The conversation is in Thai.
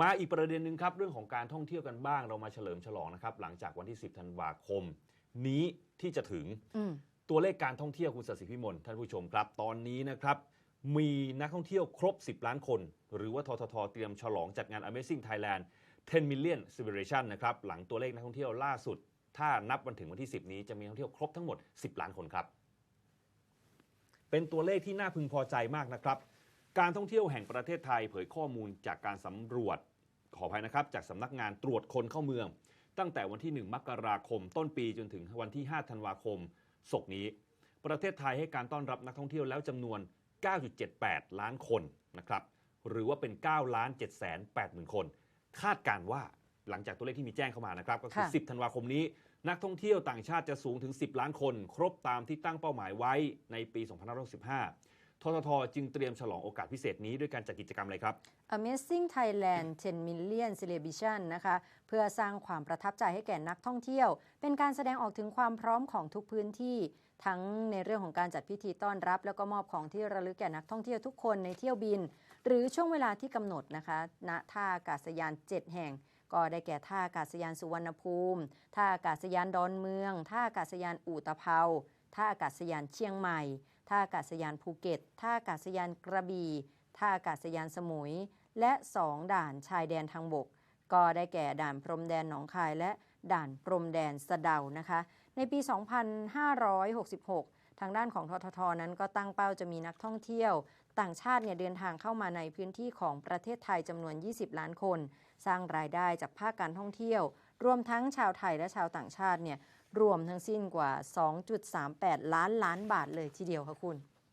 มาอีกประเด็นหนึ่งครับเรื่องของการท่องเที่ยวกันบ้างเรามาเฉลิมฉลองนะครับหลังจากวันที่ 10 ธันวาคม นี้ที่จะถึงอืมตัวเลขการท่องเที่ยวคุณสศิพิมลท่านผู้ชมครับ ตอนนี้นะครับมีนักท่องเที่ยวครบ 10 ล้านคน หรือว่าทททเตรียมฉลองจัดงาน Amazing Thailand 10 million celebration นะครับหลังตัวเลขนักท่องเที่ยวล่าสุด ถ้านับวันถึงวันที่ 10 นี้จะมีนักท่องเที่ยวครบทั้งหมด 10 ล้านคนครับ เป็นตัวเลขที่น่าพึงพอใจมากนะครับ การท่องเที่ยวแห่งประเทศไทยเผยข้อมูลจากการสำรวจขออภัยนะครับ จากสำนักงานตรวจคนเข้าเมือง ตั้งแต่วันที่ 1 มกราคม ต้นปีจนถึงวันที่ 5 ธันวาคมศกนี้ ประเทศไทยให้การต้อนรับนักท่องเที่ยวแล้วจำนวน 9.78 ล้านคนนะครับหรือว่าเป็น 9 ล้าน7แสน8หมื่นคน คาดการณ์ว่าหลังจากตัวเลขที่มีแจ้งเข้ามานะครับก็คือค่ะ10 ธันวาคมนี้ นักท่องเที่ยวต่างชาติจะสูงถึง 10 ล้านคน ครบตามที่ตั้งเป้าหมายไว้ในปี 2565ท ททจึงเตรียมฉลองโอกาสพิเศษนี้ด้วยการจัดกิจกรรมอะไรครับ Amazing Thailand 10 Million Celebration นะคะ เพื่อสร้างความประทับใจให้แก่นักท่องเที่ยว เป็นการแสดงออกถึงความพร้อมของทุกพื้นที่ทั้งในเรื่องของการจัดพิธีต้อนรับ แล้วก็มอบของที่ระลึกแก่นักท่องเที่ยวทุกคนในเที่ยวบิน หรือช่วงเวลาที่กำหนดนะคะณท่าอากาศยาน 7 แห่ง ก็ได้แก่ท่าอากาศยานสุวรรณภูมิ ท่าอากาศยานดอนเมือง ท่าอากาศยานอู่ตะเภาท่าอากาศยานเชียงใหม่ ท่าอากาศยานภูเก็ต ท่าอากาศยานกระบี่ ท่าอากาศยานสมุย และ 2 ด่านชายแดนทางบก ก็ได้แก่ด่านพรมแดนหนองคายและด่านพรมแดนสะเดานะคะ ในปี 2566 ทางด้านของทททนั้นก็ตั้งเป้าจะมีนักท่องเที่ยว ต่างชาติเนี่ยเดินทางเข้ามาในพื้นที่ของประเทศไทยจำนวน 20 ล้านคน สร้างรายได้จากภาคการท่องเที่ยว รวมทั้งชาวไทยและชาวต่างชาติเนี่ยรวมทั้งสิ้นกว่า 2.38 ล้านล้านบาทเลยทีเดียวค่ะคุณ